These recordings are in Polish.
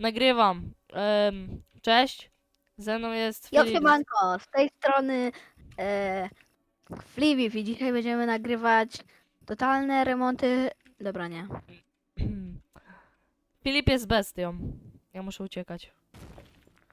Nagrywam. Em, cześć. Ze mną jest Jo, Filip. siemanko, z tej strony e, Fliwif i dzisiaj będziemy nagrywać totalne remonty. Dobra, nie. Filip jest bestią. Ja muszę uciekać.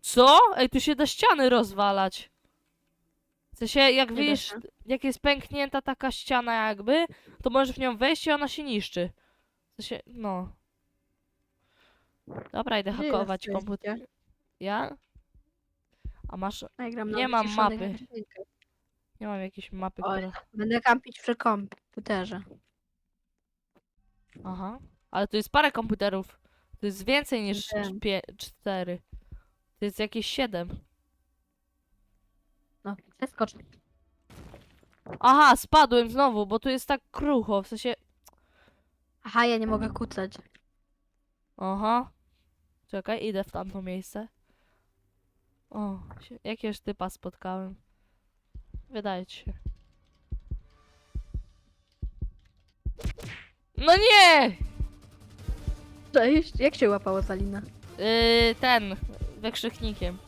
Co? Ej, tu się da ściany rozwalać. W sensie, jak Nie widzisz, się. jak jest pęknięta taka ściana jakby, to możesz w nią wejść i ona się niszczy. W sensie, no. Dobra, idę Gdzie hakować jesteście? komputer. Ja? A masz... Ja gram na Nie mam mapy. Nie mam jakiejś mapy, Oj. która... Będę kampić przy komputerze. Aha. Ale tu jest parę komputerów. To jest więcej niż Wiem. pie- cztery. To jest jakieś siedem. No, przeskocz. Aha, spadłem znowu, bo tu jest tak krucho, w sensie... Aha, ja nie mogę kucać. Aha. Czekaj, idę w tamto miejsce. O, jakiegoś typa spotkałem. Wydaje ci się. No nie! Cześć, jak się łapało za linę? Yy, ten, wykrzyknikiem.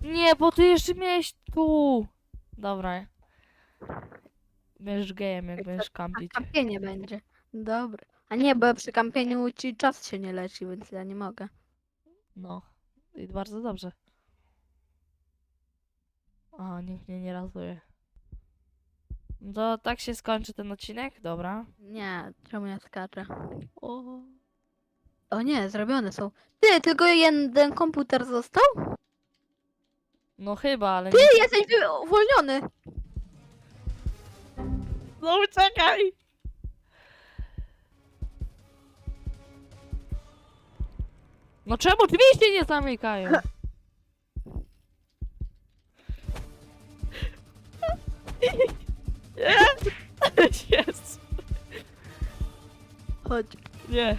Nie, bo ty jeszcze miałeś tu. Dobra. Będziesz gejem, jak będziesz kampić. kampienie będzie. Dobra. A nie, bo przy kampieniu ci czas się nie leci, więc ja nie mogę. No. I bardzo dobrze. A, nikt mnie nie ratuje. To tak się skończy ten odcinek? Dobra. Nie, czemu ja skaczę? O. O nie, zrobione są. Ty, tylko jeden komputer został? No chyba, ale Ty jesteś wy- uwolniony! No uciekaj! No czemu drzwi się nie zamykają? Jest! Chodź. Nie.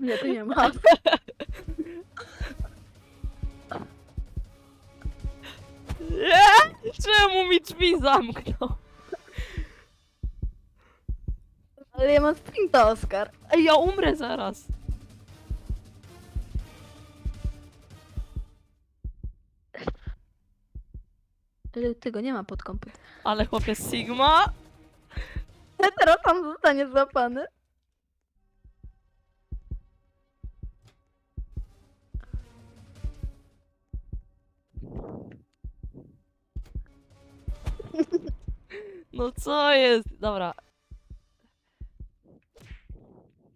Nie, tu nie ma. zamknął? Ale ja mam sprinta, Oskar. Ej, ja umrę zaraz. Ale tego nie ma pod komputer. Ale chłopie Sigma? Teraz tam zostanie złapany. No co jest? Dobra.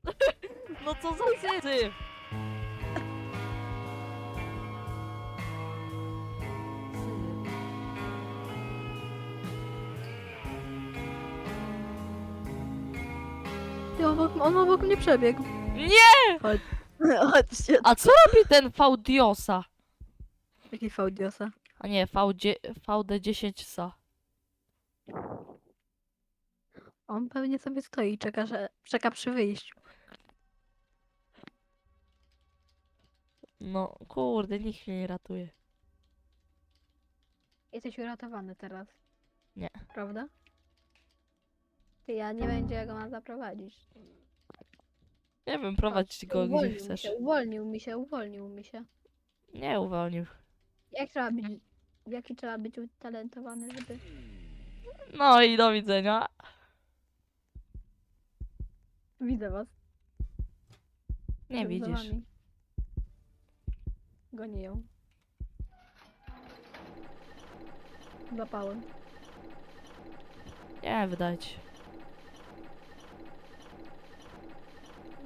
No co za? Ty, obok, on obok mnie przebiegł. Nie! Chodź. Chodźcie. A co robi ten VDiosa? Jaki faudiosa. A nie, VD, VD10 sa. On pewnie sobie stoi i czeka, że czeka przy wyjściu. No kurde, nikt mnie nie ratuje. Jesteś uratowany teraz. Nie. Prawda? Ty, ja nie będzie jak go mam zaprowadzić. Nie wiem, prowadź go gdzie uwolnił chcesz. Mi się, uwolnił mi się, uwolnił mi się. Nie uwolnił. Jak trzeba być, jaki trzeba być utalentowany, żeby... No i do widzenia. Widzę was. Nie Jestem za widzisz. wami. Gonię ją. Złapałem. Nie, wydaje ci się.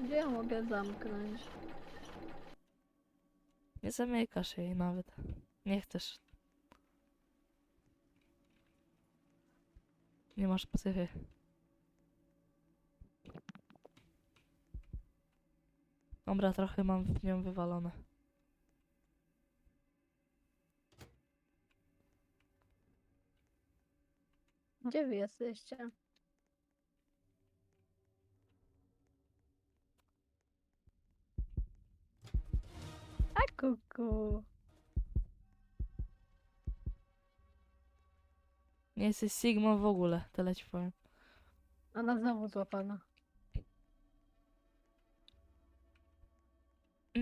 Gdzie ja mogę zamknąć? Nie zamykasz jej nawet. Nie chcesz. Nie masz psychy. Dobra, trochę mam w nią wywalone. Gdzie wy jesteście? A kuku. Nie jesteś Sigma w ogóle, tyle ci powiem. Ona znowu złapana.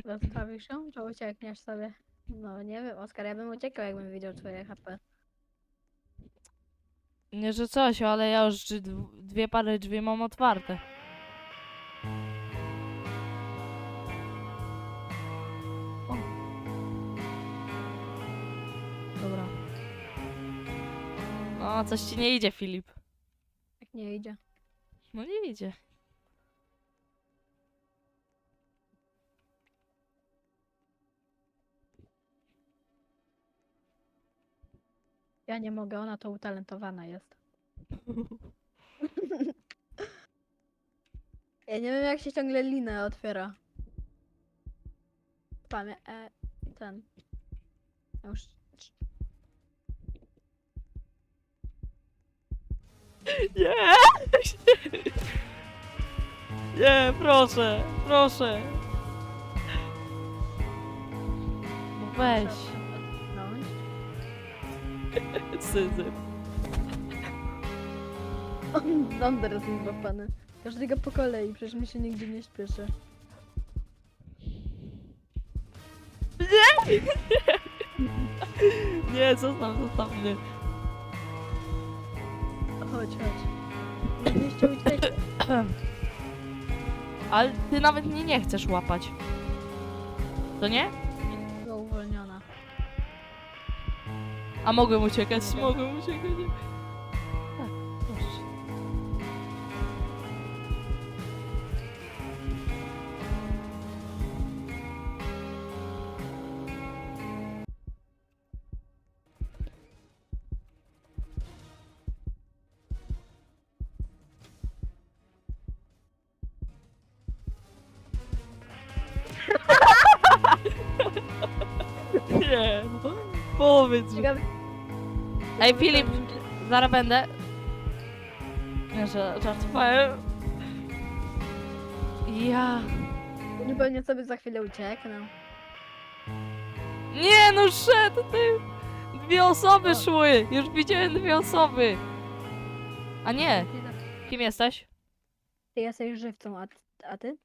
Zostawisz ją, czy uciekniesz sobie? No nie wiem, Oskar, ja bym uciekał, jakbym widział twoje HP. Nie, że coś, ale ja już dw- dwie pary drzwi mam otwarte. No, coś ci nie idzie, Filip. Jak nie idzie. No nie idzie. Ja nie mogę, ona to utalentowana jest. ja nie wiem, jak się ciągle linę otwiera. Pamię... E, ten. Już... Nie! Nie, proszę, proszę. No weź, Odpchnąć. syzyf. On teraz jest złapany. Każdego po kolei, przecież mi się nigdy nie śpieszy. Nie, zostaw, zostaw mnie. Chodź, chodź. Jeszcze. Ale ty nawet mnie nie chcesz łapać. To nie? Była uwolniona. A mogłem uciekać, mogłem uciekać. No, powiedz. Ciekawe... Ej, Filip, zaraz będę. Nie, że żartowałem. Ja. Zupełnie sobie za chwilę ucieknę. Nie, no szedł ty. Dwie osoby O. szły. Już widziałem dwie osoby. A nie, kim jesteś? Ty jesteś żywcą, a, a ty?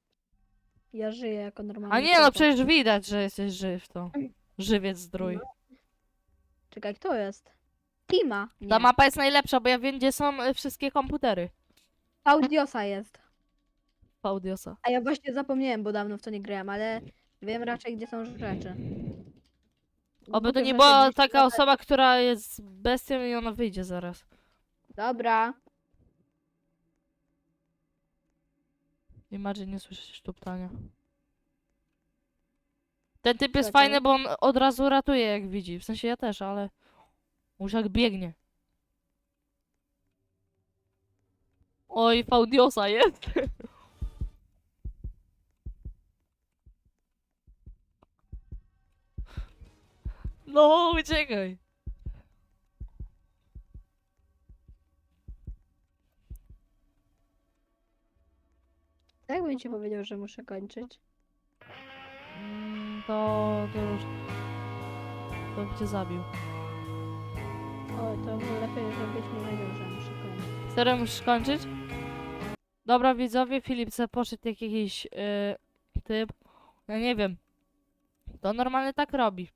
Ja żyję jako normalny A nie, no człowiek. przecież widać, że jesteś żyw to. Żywiec zdrój. Czekaj, kto jest? Tima. Nie. Ta mapa jest najlepsza, bo ja wiem, gdzie są y, wszystkie komputery. Audiosa jest. Paudiosa. A ja właśnie zapomniałem, bo dawno w to nie grałem, ale wiem raczej, gdzie są rzeczy. Oby to Głupio, nie że była taka osoba, która jest bestią i ona wyjdzie zaraz. Dobra. Imagine nie słyszysz tuptania. Ten typ jest Czekaj. fajny, bo on od razu ratuje jak widzi. W sensie ja też, ale już jak biegnie. Oj, Faudiosa jest. No, uciekaj. Tak bym ci powiedział, że muszę kończyć. To, to już... To by cię zabił. O, to lepiej, żebyś nie wiedział, że muszę kończyć. Serio musisz kończyć? Dobra, widzowie, Filip se poszedł jak jakiś yy, typ. Ja nie wiem. To normalnie tak robi.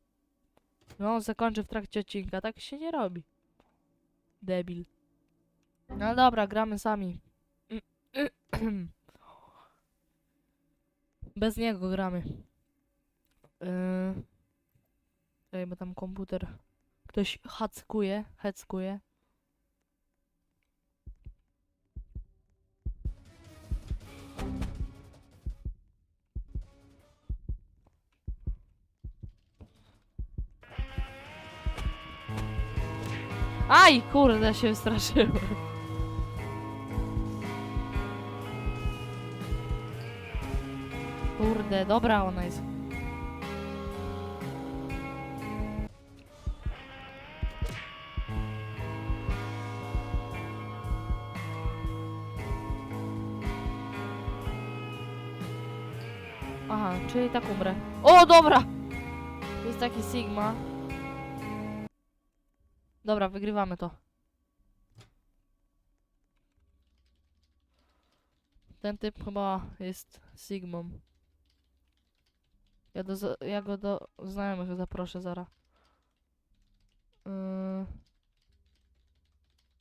No, on zakończy w trakcie odcinka. Tak się nie robi. Debil. No dobra, gramy sami. Bez niego gramy. Yy... Ej, bo tam komputer. Ktoś hackuje, heckuje. Aj, kurde, się straszyłem. Kurde, dobra ona jest. Aha, czyli tak umrę. O, dobra! Jest taki Sigma. Dobra, wygrywamy to. Ten typ chyba jest Sigmą. Ja, do, ja go do znajomych zaproszę zaraz. Yy...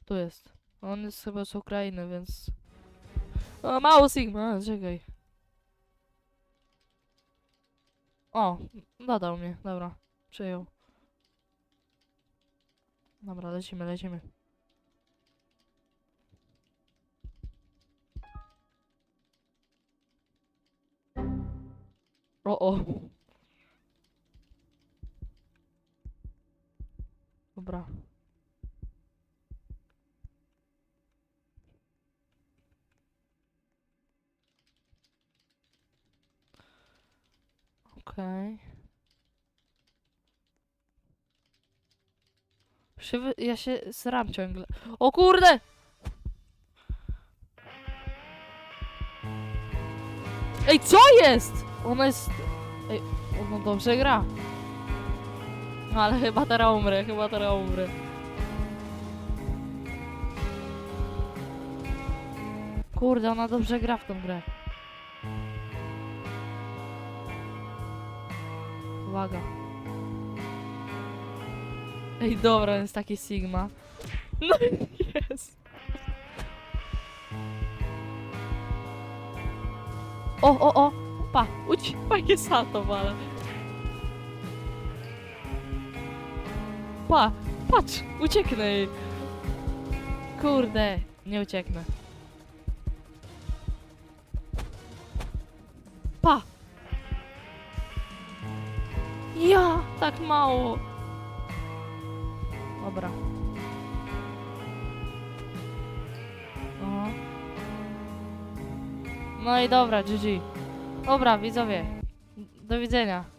Tu jest. On jest chyba z Ukrainy, więc... O, mało Sigma, czekaj. O, dodał mnie, dobra. Przyjął. Dobra, lecimy, lecimy. O, o. Dobra. Okej. Przywy... Ja się sram ciągle. O kurde! Ej, co jest? Ona jest... Ej, ona dobrze gra. No ale chyba teraz umrę, chyba teraz umrę. Kurde, ona dobrze gra w tą grę. Uwaga. Ej, dobra, jest taki Sigma. No jest. O, o, o! Pa, uć, fajnie ale. Pa, patrz, ucieknę jej. Kurde, nie ucieknę. Pa! Ja, tak mało. Dobra. O. No i dobra, GG. Dobra, widzowie. Do widzenia.